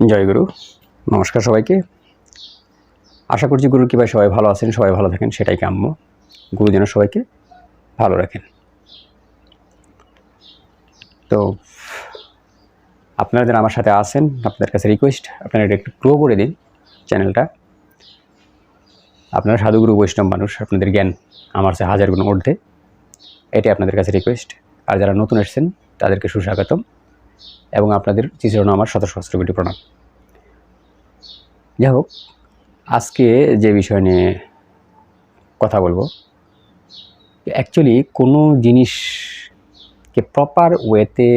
জয় গুরু। নমস্কার সবাইকে। আশা করছি গুরুর কৃপায় সবাই ভালো আছেন, সবাই ভালো থাকেন, সেটাই কাম্য। গুরু যেন সবাইকে ভালো রাখেন। তো, আপনারা যেন আমার সাথে আছেন, আপনাদের কাছে রিকোয়েস্ট আপনারা এটা একটু গ্রো করে দিন চ্যানেলটা আপনারা সাধুগুরু, বৈষ্ণব মানুষ, আপনাদের জ্ঞান আমার সে হাজার গুণ ঊর্ধ্বে। এটাই আপনাদের কাছে রিকোয়েস্ট আর যারা নতুন এসেছেন, তাদেরকে সুস্বাগতম। এবং আপনাদের চিচরণ আমার শত সহস্র কোটি প্রণাম। যাই হোক, আজকে যে বিষয় নিয়ে কথা বলব অ্যাকচুয়ালি কোনো জিনিসকে প্রপার ওয়েতে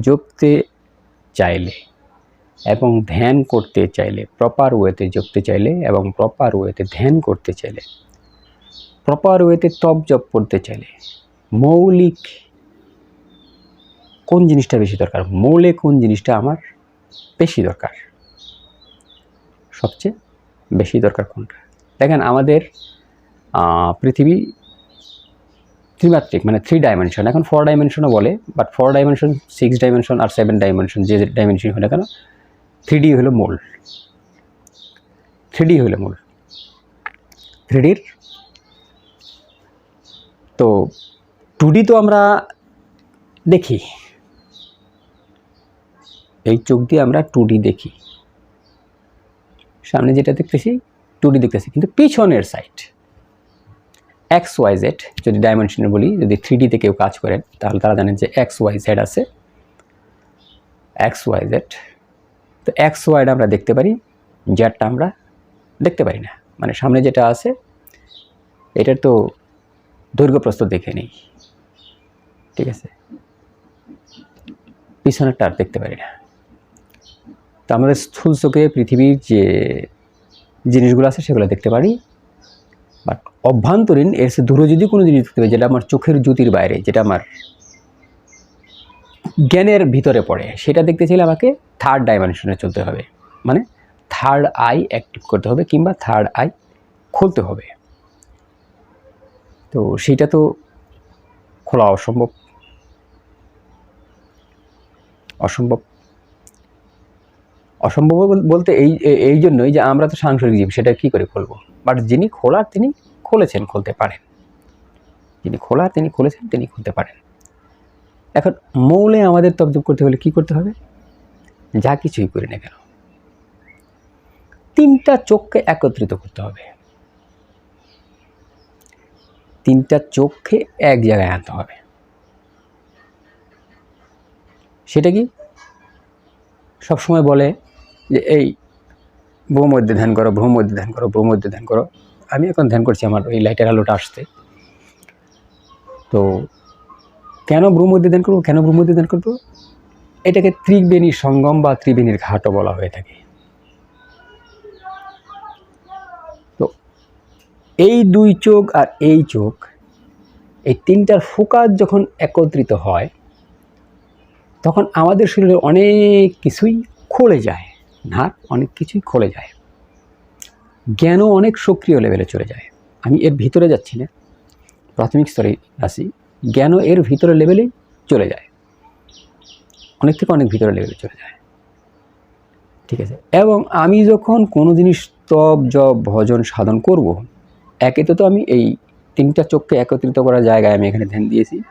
জপতে চাইলে এবং ধ্যান করতে চাইলে প্রপার ওয়েতে জপতে চাইলে এবং প্রপার ওয়েতে ধ্যান করতে চাইলে প্রপার ওয়েতে তপ জপ করতে চাইলে, মৌলিক কোন জিনিসটা বেশি দরকার? মৌলে কোন জিনিসটা আমার বেশি দরকার? সবচেয়ে বেশি দরকার কোনটা? দেখেন, আমাদের পৃথিবী ত্রিমাত্রিক মানে থ্রি ডাইমেনশন এখন ফোর ডাইমেনশনও বলে but four dimension six dimension R seven dimension যে ডাইমেনশন হয় কেন থ্রি ডি হলো মূল। থ্রি ডি হলো মূল। থ্রি ডির তো টু ডি তো আমরা দেখি। এই চোখ দিয়ে আমরা টু দেখি। সামনে যেটা দেখতেছি টু দেখতেছি, কিন্তু পিছনের সাইড এক্স ওয়াই জেড যদি ডাইমেনশনে বলি, যদি থ্রি ডিতে কেউ কাজ করেন, তাহলে তারা জানেন যে এক্স ওয়াই জেড আছে। এক্স ওয়াই জেড তো এক্স ওয়াইটা আমরা দেখতে পারি জেডটা আমরা দেখতে পারি না। মানে সামনে যেটা আছে, এটার তো দৈর্ঘ্যপ্রস্ত দেখে নেই। ঠিক আছে? পিছনেরটা আর দেখতে পারি না। তো আমাদের স্থূল চোখে পৃথিবীর যে জিনিসগুলো আছে সেগুলো দেখতে পারি। বাট অভ্যন্তরীণ এর সে দূরে যদি কোনো জিনিস দেখতে যেটা আমার চোখের জ্যোতির বাইরে, যেটা আমার জ্ঞানের ভিতরে পড়ে, সেটা দেখতে চাইলে আমাকে থার্ড ডাইমেনশনে চলতে হবে। মানে থার্ড আই অ্যাক্টিভ করতে হবে কিংবা থার্ড আই খুলতে হবে। তো সেটা তো খোলা অসম্ভব। অসম্ভব। অসম্ভব বল- বলতে এই এই জন্যই যে আমরা তো সাংসারিক জীব, সেটা কি করে খুলবো? বাট যিনি খোলার তিনি খুলেছেন, খুলতে পারেন। যিনি খোলার তিনি খুলেছেন, তিনি খুলতে পারেন। এখন মৌলে আমাদের তবজব করতে হলে কি করতে হবে? যা কিছুই করি না কেন। তিনটা চোখকে একত্রিত করতে হবে। তিনটা চোখকে এক জায়গায় আনতে হবে। সেটা কি? সবসময় বলে যে, এই ভূমধ্যে ধ্যান করো ভূমধ্যে ধ্যান করো ভূমধ্যে ধ্যান করো। আমি এখন ধ্যান করছি আমার ওই লাইটের আলোটা আসতে। তো কেন ভ্রমধ্যে ধ্যান করব, কেন ভ্রমধ্যে ধ্যান করব? এটাকে ত্রিবেণী সঙ্গম বা ত্রিবেণীর ঘাটও বলা হয়ে থাকে। তো এই দুই চোখ আর এই চোখ, এই তিনটার ফোকাস যখন একত্রিত হয়, তখন আমাদের শরীরে অনেক কিছুই খুলে যায়। নাক অনেক কিছুই খোলে যায়। জ্ঞানও অনেক সক্রিয় লেভেলে চলে যায়। আমি এর ভিতরে যাচ্ছি না। প্রাথমিক স্তরে আসি জ্ঞানও এর ভিতরে লেভেলেই চলে যায়। অনেক থেকে অনেক ভিতরে লেভেলে চলে যায়। ঠিক আছে? এবং আমি যখন কোনো জিনিস তপ, জপ, ভজন সাধন করব, একে তো আমি এই তিনটা চোখকে একত্রিত করার জায়গায় আমি এখানে ধ্যান দিয়েছি।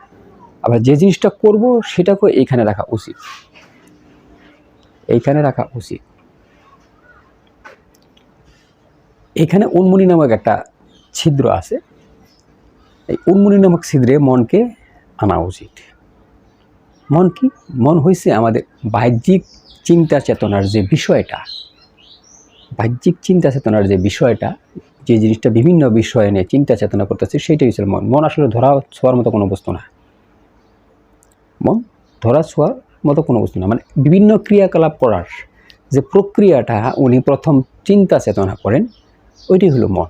আবার যে জিনিসটা করব, সেটাকেও এইখানে রাখা উচিত। এইখানে রাখা উচিত। এখানে উন্মুনি নামক একটা ছিদ্র আছে। এই উন্মুনি নামক ছিদ্রে মনকে আনা উচিত। মন কি? মন হয়েছে আমাদের বাহ্যিক চিন্তা চেতনার যে বিষয়টা। বাহ্যিক চিন্তা চেতনার যে বিষয়টা, যে জিনিসটা বিভিন্ন বিষয় নিয়ে চিন্তা চেতনা করতেছে সেটাই হচ্ছে মন। মন আসলে ধরা ছোঁয়ার মতো কোনো বস্তু না। মন ধরা ছোঁয়ার মতো কোনো বস্তু না। মানে বিভিন্ন ক্রিয়াকলাপ করার যে প্রক্রিয়াটা, উনি প্রথম চিন্তা চেতনা করেন ওইটাই হলো মন।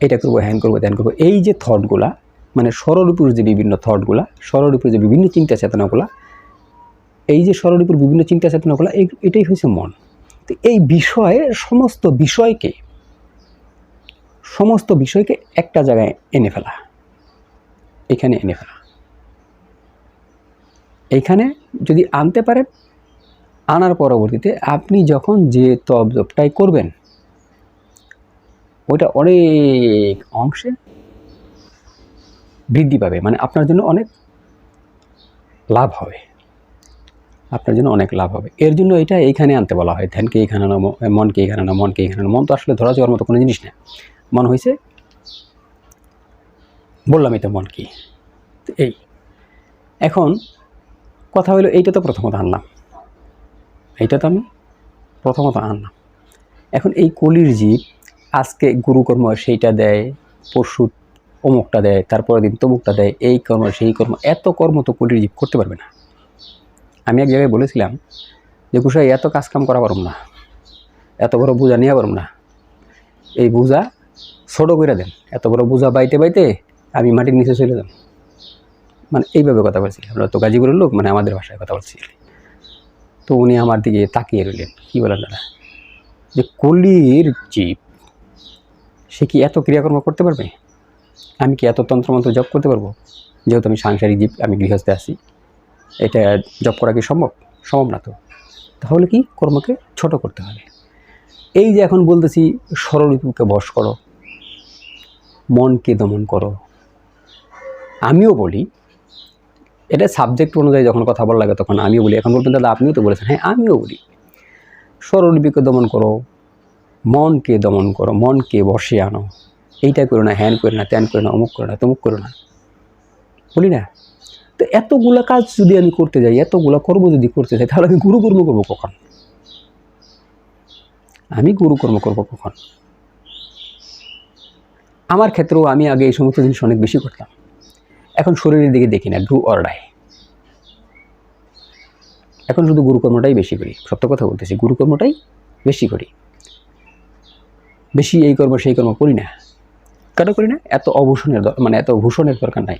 এটা করব হ্যান করব ধ্যান করব। এই যে থটগুলা মানে স্বরূপের যে বিভিন্ন থটগুলা স্বরূপের যে বিভিন্ন চিন্তা চেতনাগুলা এই যে স্বরূপের বিভিন্ন চিন্তা চেতনাগুলা এই, এটাই হচ্ছে মন। তো এই বিষয়ে সমস্ত বিষয়কে সমস্ত বিষয়কে একটা জায়গায় এনে ফেলা। এখানে এনে ফেলা। এইখানে যদি আনতে পারে আনার পরবর্তীতে আপনি যখন যে তপ জপটাই করবেন, ওইটা অনেক অংশে বৃদ্ধি পাবে মানে আপনার জন্য অনেক লাভ হবে। আপনার জন্য অনেক লাভ হবে। এর জন্য এটা এইখানে আনতে বলা হয়, ধ্যানকে এইখানে আনো, মনকে এইখানে আনো, মনকে এইখানে আনো। মন তো আসলে ধরা যাওয়ার মতো কোনো জিনিস না। মন হয়েছে বললামই তো মন কি। এই, এখন কথা হলো এইটা তো প্রথমত আনলাম। এইটা তো আমি প্রথমত আনলাম। এখন এই কলির জীব আজকে গুরুকর্ম সেইটা দেয়, পরশু অমুকটা দেয়, তারপরের দিন তমুকটা দেয়, এই কর্ম, সেই কর্ম, এত কর্ম তো কলির জীব করতে পারবে না। আমি এক জায়গায় বলেছিলাম যে কুসাই এত কাজ কাম করা পারব না। এত বড় বোঝা নিয়ে পারব না। এই বোঝা ছোটো করে দেন। এত বড় বোঝা বাইতে বাইতে আমি মাটির নিচে চলে যান মানে এইভাবে কথা বলছি আমরা তো গাজীপুরের লোক মানে আমাদের ভাষায় কথা বলছি। তো উনি আমার দিকে তাকিয়ে রইলেন। কী বলেন দাদা? যে কলির জীব, সে কি এত ক্রিয়াকর্ম করতে পারবে? আমি কি এত তন্ত্রমন্ত্র জপ করতে পারব? যেহেতু আমি সাংসারিক জীব, আমি গৃহস্থে আছি। এটা জপ করা কি সম্ভব? সম্ভব না তো। তাহলে কি কর্মকে ছোট করতে হবে? এই যে এখন বলতেছি, স্বরলিপিকে বশ করো, মনকে দমন করো। আমিও বলি এটা সাবজেক্ট অনুযায়ী যখন কথা বলা লাগে তখন আমিও বলি। এখন বলবেন, দাদা, আপনিও তো বলেছেন। হ্যাঁ আমিও বলি। স্বরলিপিকে দমন করো, মনকে দমন করো, মনকে বসে আনো। এইটা করো না, হ্যান করো না, ত্যান করো না, অমুক করো না, তমুক করো না। বলি না? তো এতগুলা কাজ যদি আমি করতে যাই, এতগুলা কর্ম যদি করতে যাই, তাহলে আমি গুরুকর্ম করব কখন? আমি গুরুকর্ম করব কখন? আমার ক্ষেত্রেও আমি আগে এই সমস্ত জিনিস অনেক বেশি করতাম। এখন শরীরের দিকে দেখি না ডু অর ডাই এখন শুধু গুরুকর্মটাই বেশি করি, সত্য কথা বলতেছি, গুরুকর্মটাই বেশি করি। বেশি এই কর্ম, সেই কর্ম করি না। কেন করি না? এত অভূষণের মানে এত ভূষণের দরকার নাই।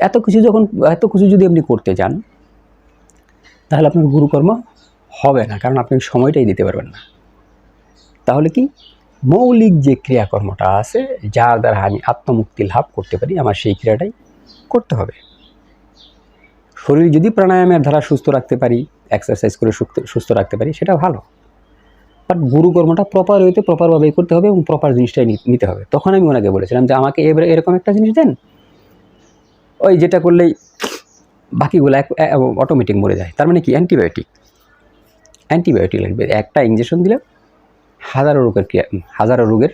এত কিছু যখন, এত কিছু যদি আপনি করতে যান, তাহলে আপনার গুরুকর্ম হবে না, কারণ আপনি সময়টাই দিতে পারবেন না। তাহলে কি? মৌলিক যে ক্রিয়াকর্মটা আছে যার দ্বারা আমি আত্মমুক্তি লাভ করতে পারি, আমার সেই ক্রিয়াটাই করতে হবে। শরীর যদি প্রাণায়ামের দ্বারা সুস্থ রাখতে পারি এক্সারসাইজ করে সুস্থ রাখতে পারি, সেটা ভালো। বাট গুরুকর্মটা প্রপার ওয়েতে প্রপারভাবেই করতে হবে এবং প্রপার জিনিসটাই নিতে হবে। তখন আমি ওনাকে বলেছিলাম যে, আমাকে এবারে এরকম একটা জিনিস দেন। ওই যেটা করলেই বাকিগুলো এক অটোমেটিক মরে যায়। তার মানে কি? অ্যান্টিবায়োটিক অ্যান্টিবায়োটিক লাগবে। একটা ইঞ্জেকশন দিলে হাজারো রোগের হাজারো রোগের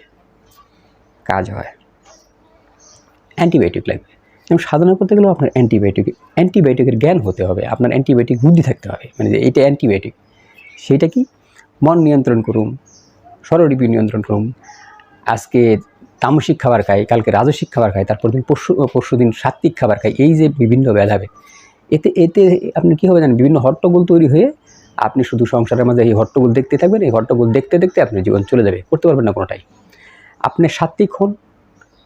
কাজ হয়। অ্যান্টিবায়োটিক লাগবে এবং সাধনা করতে গেলেও আপনার অ্যান্টিবায়োটিক অ্যান্টিবায়োটিকের জ্ঞান হতে হবে, আপনার অ্যান্টিবায়োটিক বুদ্ধি থাকতে হবে। মানে যে এইটা অ্যান্টিবায়োটিক সেটা কি? মন নিয়ন্ত্রণ করুন, স্বরলিপি নিয়ন্ত্রণ করুন। আজকে তামসিক খাবার খাই, কালকে রাজস্বিক খাবার খাই, তারপর দিন পরশু পরশু দিন সাত্বিক খাবার খাই, এই যে বিভিন্ন ভেদাভেদ এতে এতে আপনি কী হবে জানেন? বিভিন্ন হট্টগোল তৈরি হয়ে আপনি শুধু সংসারের মাঝে এই হট্টগোল দেখতে থাকবেন, এই হট্টগোল দেখতে দেখতে আপনার জীবন চলে যাবে, করতে পারবেন না কোনোটাই। আপনি সাত্বিক হন,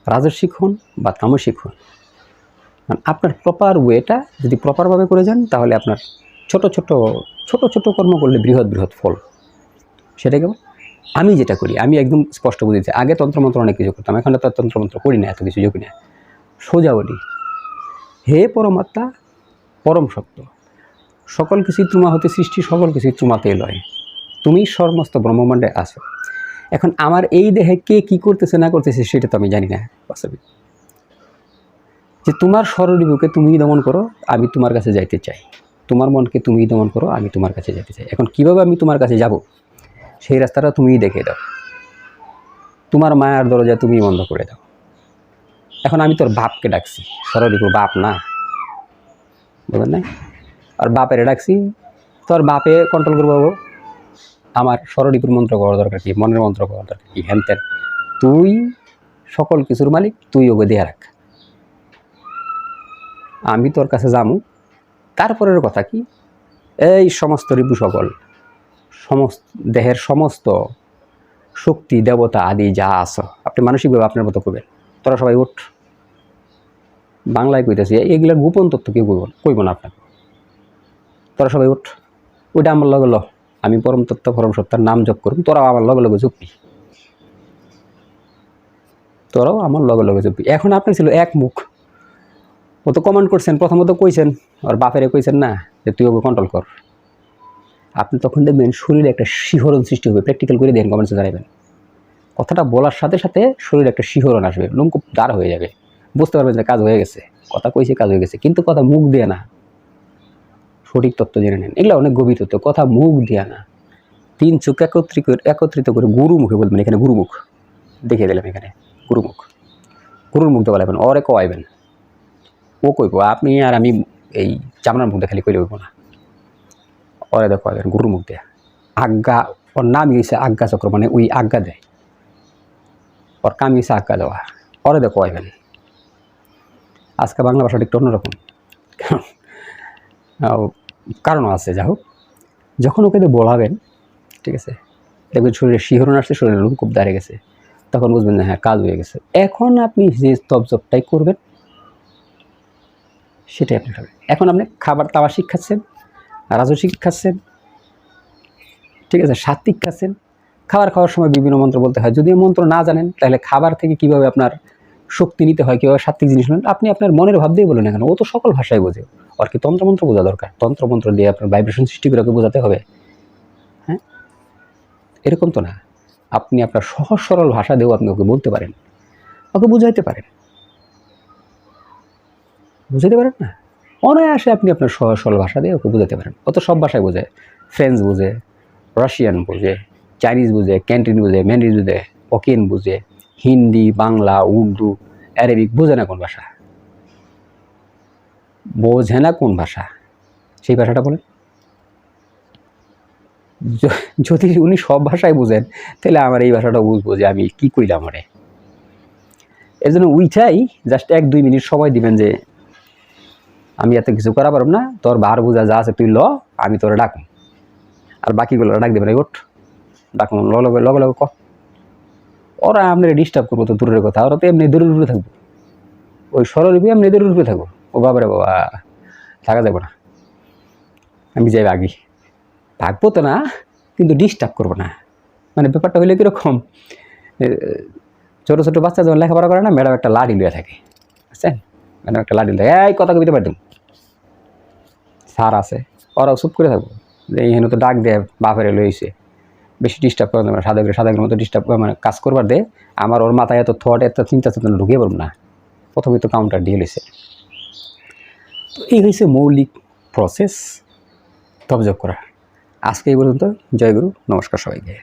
রাজস্বিক হন বা তামসিক হন। আপনার প্রপার ওয়েটা যদি প্রপারভাবে করে যান, তাহলে আপনার ছোট ছোট ছোট ছোট কর্ম করলে বৃহৎ বৃহৎ ফল। সেটা কেমন আমি যেটা করি, আমি একদম স্পষ্ট বুঝেছি আগে তন্ত্রমন্ত্র অনেক কিছু করতাম, এখন তো তন্ত্রমন্ত্র করি না, এত কিছু যোগী না সোজা বলি, হে পরমাত্মা, পরম সত্য। সকল কিছুই তোমা হতে সৃষ্টি, সকল কিছুই তোমাতে লয়। তুমি সমস্ত ব্রহ্মাণ্ডে আছো। এখন আমার এই দেহে কে কি করতেছে, না করতেছে, সেটা তো আমি জানি না বাস্তবিক যে তোমার স্বরলিপিকে তুমি দমন করো, আমি তোমার কাছে যাইতে চাই। তোমার মনকে তুমি দমন করো, আমি তোমার কাছে যেতে চাই। এখন কীভাবে আমি তোমার কাছে যাব, সেই রাস্তাটা তুমিই দেখে দাও। তোমার মায়ার দরজা তুমি বন্ধ করে দাও। এখন আমি তোর বাপকে ডাকছি। স্বরলিপু বাপ না। বুঝলেন না? আর বাপের ডাকছি, তোর বাপে কন্ট্রোল করব। আমার স্বরলিপুর মন্ত্র করার দরকার কি? মনের মন্ত্র করার দরকার কি? হ্যান ত্যান তুই সকল কিছুর মালিক, তুই ওকে দিয়ে রাখ। আমি তোর কাছে যামু। তারপরের কথা কি? এই সমস্ত রিপু সকল, সমস্ত দেহের সমস্ত শক্তি, দেবতা আদি যা আছে, আপনি মানসিকভাবে আপনার মতো করবেন। তোরা সবাই উঠ। বাংলায় কইতেছি, এগুলোর গোপন তথ্য কেউ কইব না আপনাকে। তোরা সবাই উঠ। ওইটা আমার লগে ল। আমি পরম তত্ত্ব, পরম সত্তার নাম জপ করুন তোরাও আমার লগে লগে চুপি তোরাও আমার লগে লগে চুপি এখন আপনি ছিল এক মুখ। ও তো কমান্ড করছেন, প্রথমত কইছেন, আর বাপেরে কইছেন না, যে তুই ওকে কন্ট্রোল কর। আপনি তখন দেখবেন শরীরে একটা শিহরণ সৃষ্টি হবে। প্র্যাকটিক্যাল করে দেন কমেন্টসে জানাবেন। কথাটা বলার সাথে সাথে শরীরে একটা শিহরণ আসবে। লুমকুপ দাঁড় হয়ে যাবে। বুঝতে পারবেন যে কাজ হয়ে গেছে। কথা কইছে, কাজ হয়ে গেছে। কিন্তু কথা মুখ দিয়ে না। সঠিক তত্ত্ব জেনে নেন। এগুলো অনেক গভীর তত্ত্ব, কথা মুখ দিয়ে না। তিন চোখ একত্রিত একত্রিত করে গুরু মুখে বলবেন এখানে গুরুমুখ দেখিয়ে দিলাম এখানে গুরুমুখ গুরুর মুখ দিয়ে বলাবেন অরে কয়াবেন? ও কইব, আপনি আর আমি এই চামড়ার মুখ দিয়ে খালি কইলে হইব না। অরে দেখো কয়াবেন, গুরুর মুখ দেয়া। আজ্ঞা, ওর নাম হয়েছে আজ্ঞা চক্র মানে ওই আজ্ঞা দেয়। ওর কাম হয়েছে আজ্ঞা দেওয়া। অরে দেখো কয়াবেন? আজকে বাংলা ভাষাটা একটু অন্যরকম। কারণও আছে যা হোক। যখন ওকে বলাবেন, ঠিক আছে, দেখবেন শরীরে শিহরণ আসছে শরীরের শরীরে খুব দাঁড়িয়ে গেছে। তখন বুঝবেন না হ্যাঁ কাজ হয়ে গেছে। এখন আপনি যে তপজপটাই করবেন, সেটাই আপনি খাবেন। এখন আপনি খাবার তাওয়া শিক্ষাচ্ছেন রাজস্বিক খাচ্ছেন, ঠিক আছে, সাত্বিক খাচ্ছেন। খাবার খাওয়ার সময় বিভিন্ন মন্ত্র বলতে হয়। যদি মন্ত্র না জানেন, তাহলে খাবার থেকে কীভাবে আপনার শক্তি নিতে হয়, কীভাবে সাত্বিক জিনিস নেন, আপনি আপনার মনের ভাব দিয়ে বলুন না কেন ও তো সকল ভাষায় বোঝে। আর কি তন্ত্রমন্ত্র বোঝা দরকার। তন্ত্রমন্ত্র দিয়ে আপনার ভাইব্রেশন সৃষ্টি করে বোঝাতে হবে। হ্যাঁ? এরকম তো না। আপনি আপনার সহজ সরল ভাষা দিয়েও আপনি ওকে বলতে পারেন। ওকে বুঝাইতে পারেন। বুঝাইতে পারেন না? অনায়াসে আপনি আপনার সহজ সরল ভাষা দিয়ে ওকে বুঝাতে পারেন। ও তো সব ভাষায় বোঝে। ফ্রেঞ্চ বুঝে রাশিয়ান বুঝে চাইনিজ বুঝে ক্যান্টিন বুঝে ম্যান্ডিজ বুঝে ওকেন বুঝে হিন্দি বাংলা উর্দু অ্যারাবিক বোঝে না কোন ভাষা। বোঝে না কোন ভাষা। সেই ভাষাটা বলেন। যদি উনি সব ভাষায় বুঝেন, তাহলে আমার এই ভাষাটা বুঝব যে আমি কি কইলাম আরে এর জন্য উইঠাই জাস্ট এক দুই মিনিট সময় দিবেন যে আমি এত কিছু করা পারব না, তোর বার বোঝা যা আছে তুই ল, আমি তোরা ডাকুম। আর বাকিগুলো ডাক দেবেন ওঠ, ডাকুন, লগে লগে লগে ক। ওরা আপনার ডিস্টার্ব করব তো দূরের কথা, ওরা তো এমনি দূরে দূরে থাকব। ওই সরলিপি এমনি দূরে দূরে থাকব। ও বাবারে বাবা, থাকা যাব না। আমি যাই আগে। থাকব তো না, কিন্তু ডিস্টার্ব করব না। মানে ব্যাপারটা হইলে কীরকম ছোটো ছোটো বাচ্চা যখন লেখাপড়া করে না, ম্যাডাম একটা লাডি লুয়ে থাকে। বুঝছেন? ম্যাডাম একটা লাঠি লুয়ে এই, কথা কবিতে পারতুম সার আছে, ওরাও চুপ করে থাকব। যে এইখানে তো ডাক দেয় বাপেরে লইছে। বেশি ডিস্টার্ব করে দেবে সাদা করে সাদা মতো ডিস্টার্ব মানে কাজ করবার দে। আমার ওর মাথায় এত থট এত চিন্তা চেতনা ঢুকিয়ে পারব না। প্রথমে তো কাউন্টার দিয়ে লইছে। তো এই হয়েছে মৌলিক প্রসেস তবজব করা। আজকে এই পর্যন্ত। জয়গুরু নমস্কার সবাইকে।